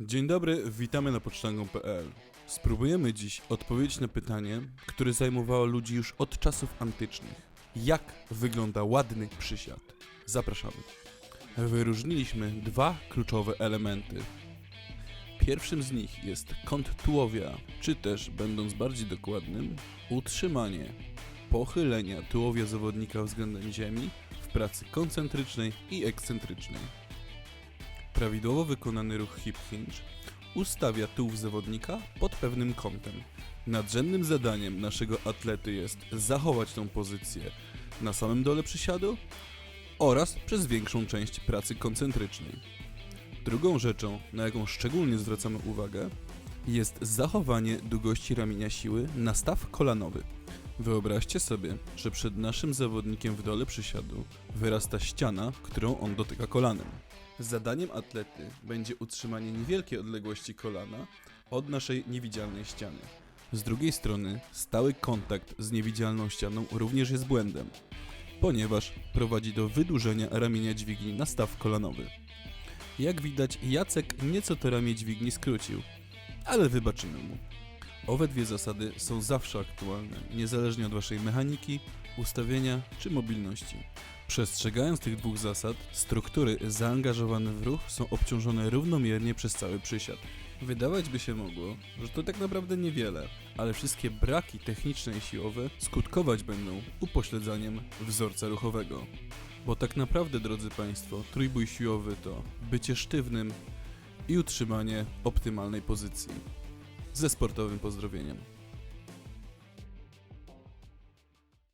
Dzień dobry, witamy na pocztangą.pl. Spróbujemy dziś odpowiedzieć na pytanie, które zajmowało ludzi już od czasów antycznych. Jak wygląda ładny przysiad? Zapraszamy. Wyróżniliśmy dwa kluczowe elementy. Pierwszym z nich jest kąt tułowia, czy też, będąc bardziej dokładnym, utrzymanie pochylenia tułowia zawodnika względem ziemi w pracy koncentrycznej i ekscentrycznej. Prawidłowo wykonany ruch hip hinge ustawia tułów zawodnika pod pewnym kątem. Nadrzędnym zadaniem naszego atlety jest zachować tą pozycję na samym dole przysiadu oraz przez większą część pracy koncentrycznej. Drugą rzeczą, na jaką szczególnie zwracamy uwagę, jest zachowanie długości ramienia siły na staw kolanowy. Wyobraźcie sobie, że przed naszym zawodnikiem w dole przysiadu wyrasta ściana, którą on dotyka kolanem. Zadaniem atlety będzie utrzymanie niewielkiej odległości kolana od naszej niewidzialnej ściany. Z drugiej strony, stały kontakt z niewidzialną ścianą również jest błędem, ponieważ prowadzi do wydłużenia ramienia dźwigni na staw kolanowy. Jak widać, Jacek nieco to ramię dźwigni skrócił, ale wybaczymy mu. Owe dwie zasady są zawsze aktualne, niezależnie od Waszej mechaniki, ustawienia czy mobilności. Przestrzegając tych dwóch zasad, struktury zaangażowane w ruch są obciążone równomiernie przez cały przysiad. Wydawać by się mogło, że to tak naprawdę niewiele, ale wszystkie braki techniczne i siłowe skutkować będą upośledzaniem wzorca ruchowego. Bo tak naprawdę, drodzy Państwo, trójbój siłowy to bycie sztywnym i utrzymanie optymalnej pozycji. Ze sportowym pozdrowieniem.